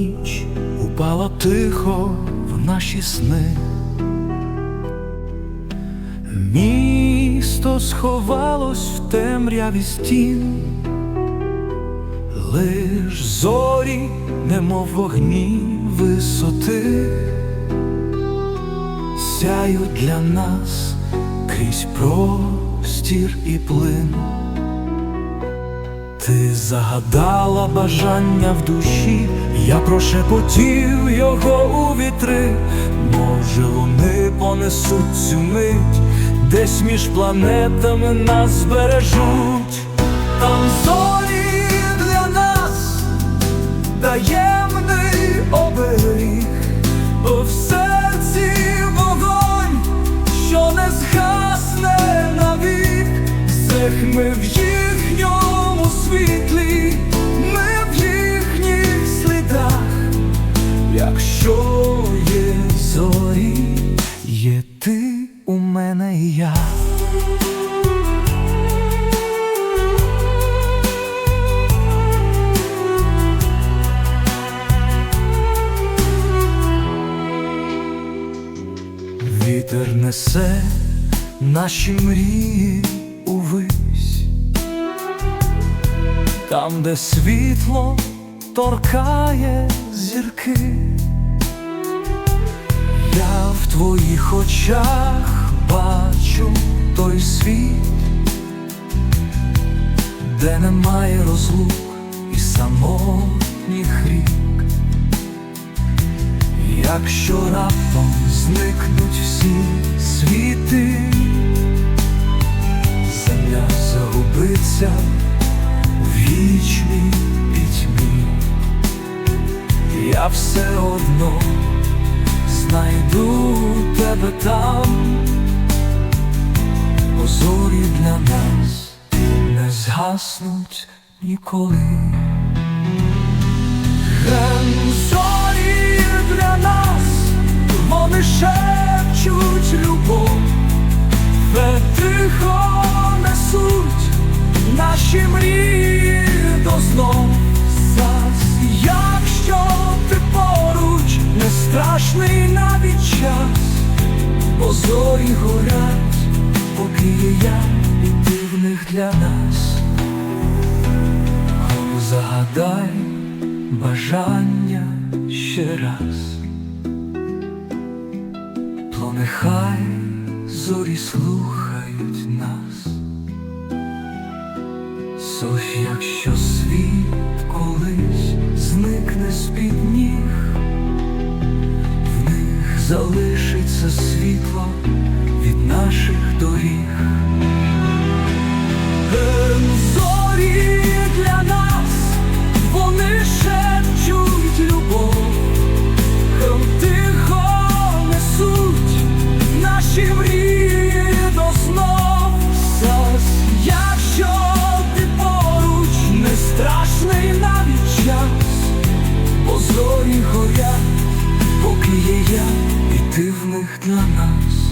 ніч упала тихо в наші сни. Місто сховалось в темряві стін, лиш зорі, немов вогні висоти, сяють для нас крізь простір і плин. Ти загадала бажання в душі, я прошепотів його у вітри, може вони понесуть цю мить, десь між планетами нас збережуть, там зорі для нас таємний оберіг, О, в серці вогонь, що не згасне навік, Всех ми в несе наші мрії увись, там, де світло торкає зірки, я в твоїх очах бачу той світ, де немає розлук і самотніх рік. Якщо раптом зникнуть всі світи, земля загубиться в вічній пітьмі, я все одно знайду тебе там, бо для нас не згаснуть ніколи. Наші мрії до знов. Якщо ти поруч, не страшний навіть час, бо зорі горять, поки є я і ти в них для нас. Загадай бажання ще раз, то нехай зорі слухають Сось, якщо світ колись зникне з-під ніг, в них залишиться світло від наших доріг. Для нас.